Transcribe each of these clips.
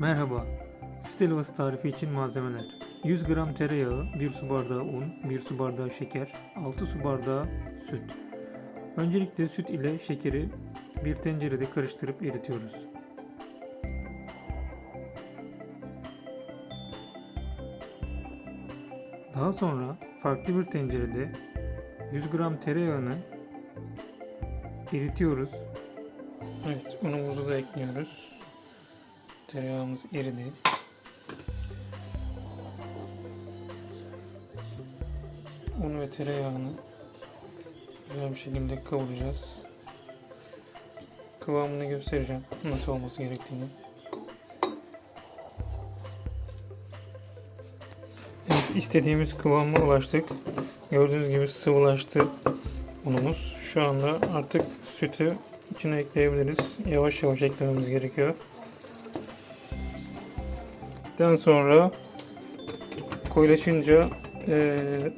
Merhaba. Süt helvası tarifi için malzemeler. 100 gram tereyağı, 1 su bardağı un, 1 su bardağı şeker, 6 su bardağı süt. Öncelikle süt ile şekeri bir tencerede karıştırıp eritiyoruz. Daha sonra farklı bir tencerede 100 gram tereyağını eritiyoruz. Evet, unumuzu da ekliyoruz. Tereyağımız eridi. Un ve tereyağını güzel bir şekilde kavuracağız. Kıvamını göstereceğim. Nasıl olması gerektiğini. Evet, istediğimiz kıvama ulaştık. Gördüğünüz gibi sıvılaştı unumuz. Şu anda artık sütü içine ekleyebiliriz. Yavaş yavaş eklememiz gerekiyor. Daha sonra koyulaşınca eee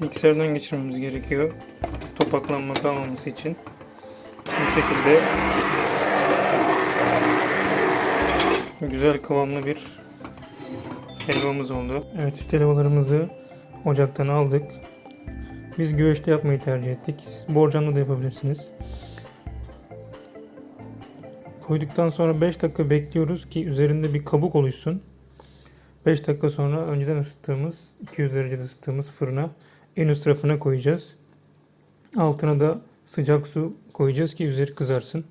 mikserden geçirmemiz gerekiyor. Topaklanma kalmaması için. Bu şekilde güzel kıvamlı bir helvamız oldu. Evet süt helvalarımızı ocaktan aldık. Biz güveçte yapmayı tercih ettik. Siz Borcamda da yapabilirsiniz. Koyduktan sonra 5 dakika bekliyoruz ki üzerinde bir kabuk oluşsun. 5 dakika sonra önceden ısıttığımız 200 derecede ısıttığımız fırına en üst rafına koyacağız. Altına da sıcak su koyacağız ki üzeri kızarsın.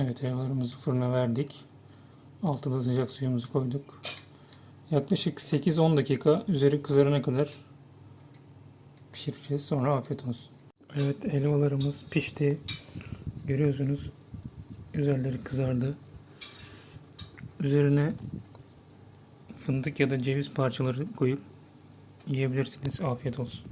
Evet helvalarımızı fırına verdik. Altıda sıcak suyumuzu koyduk. Yaklaşık 8-10 dakika üzeri kızarana kadar pişireceğiz. Sonra afiyet olsun. Evet helvalarımız pişti. Görüyorsunuz üzerleri kızardı. Üzerine fındık ya da ceviz parçaları koyup yiyebilirsiniz. Afiyet olsun.